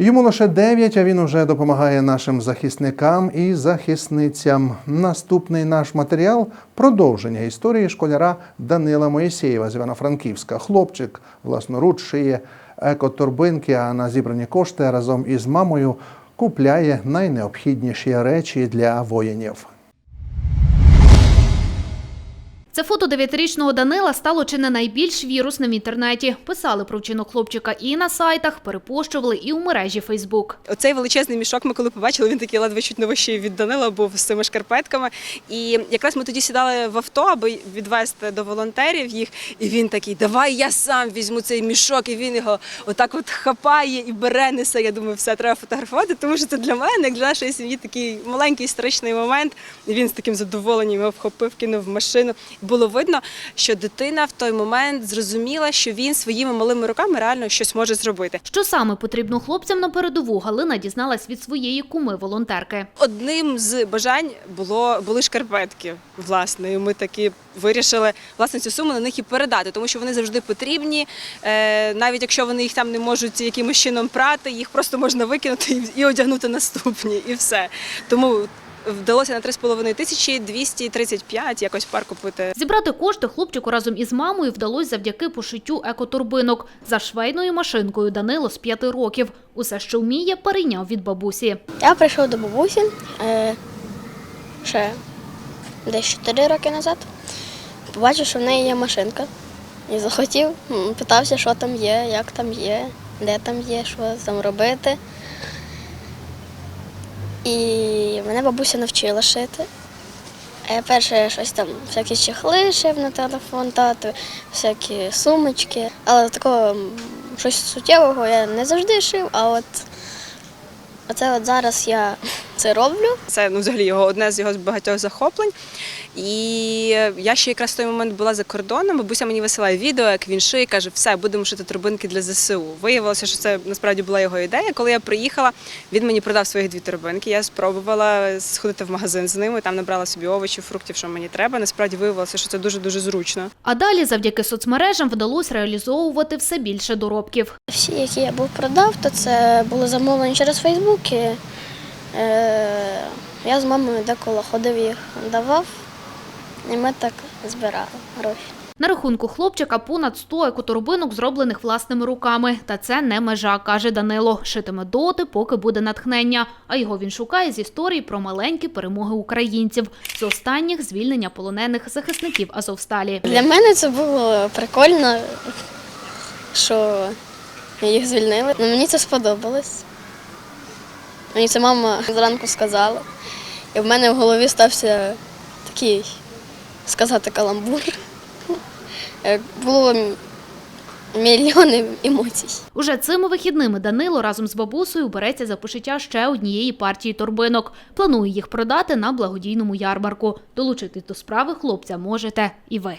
Йому лише 9, а він уже допомагає нашим захисникам і захисницям. Наступний наш матеріал продовження історії школяра Данила Моєсєєва з Івано-Франківська. Хлопчик власноруч шиє екоторбинки, а на зібрані кошти разом із мамою купляє найнеобхідніші речі для воїнів. Це фото дев'ятирічного Данила стало чи не найбільш вірусним в інтернеті. Писали про вчинок хлопчика і на сайтах, перепощували і у мережі Фейсбук. Оцей величезний мішок ми коли побачили, він такий ледве чуть не від Данила був з цими шкарпетками. І якраз ми тоді сідали в авто, аби відвезти до волонтерів їх. І він такий: Давай я сам візьму цей мішок. І він його отак от хапає і бере, несе. Я думаю, все треба фотографувати, тому що це для мене, як для нашої сім'ї, такий маленький історичний момент. І він з таким задоволенням його вхопив, кинув в машину. Було видно, що дитина в той момент зрозуміла, що він своїми малими руками реально щось може зробити. Що саме потрібно хлопцям на передову, Галина дізналась від своєї куми-волонтерки. Одним з бажань було були шкарпетки. Власне, і ми таки вирішили власне цю суму на них і передати, тому що вони завжди потрібні. Е, навіть якщо вони їх там не можуть якимось чином прати, їх просто можна викинути і одягнути наступні, і все. Тому вдалося на 3,5 тисячі 235 якось пар купити. Зібрати кошти хлопчику разом із мамою вдалося завдяки пошиттю екоторбинок. За швейною машинкою Данило з п'яти років. Усе, що вміє, перейняв від бабусі. Я прийшов до бабусі е, ще десь 4 роки назад. Побачив, що в неї є машинка. І захотів, питався, що там є, як там є, де там є, що там робити. І мене бабуся навчила шити. А я перше щось там, всякі чехли шив на телефон тату, всякі сумочки. Але такого щось суттєвого я не завжди шив, а от Оце от зараз я це роблю. Це ну, взагалі його одне з його багатьох захоплень. І я ще якраз в той момент була за кордоном. Бабуся мені висилає відео, як він шиє, каже, все, будемо шити турбинки для ЗСУ. Виявилося, що це насправді була його ідея. Коли я приїхала, він мені продав своїх дві турбинки. Я спробувала сходити в магазин з ними, там набрала собі овочів, фруктів, що мені треба. Насправді виявилося, що це дуже дуже зручно. А далі, завдяки соцмережам, вдалося реалізовувати все більше доробків. Всі, які я був продав, то це були замовлені через Фейсбук. Е, я з мамою деколи ходив їх давав, і ми так збирали гроші. На рахунку хлопчика понад 100 екоторбинок, зроблених власними руками. Та це не межа, каже Данило. Шитиме доти, поки буде натхнення. А його він шукає з історій про маленькі перемоги українців. З останніх звільнення полонених захисників Азовсталі. Для мене це було прикольно, що їх звільнили. Ну, мені це сподобалось. Мені це мама зранку сказала. І в мене в голові стався такий, сказати, каламбур. Е, Було мільйони емоцій. Уже цими вихідними Данило разом з бабусею береться за пошиття ще однієї партії торбинок. Планує їх продати на благодійному ярмарку. Долучитись до справи хлопця можете і ви.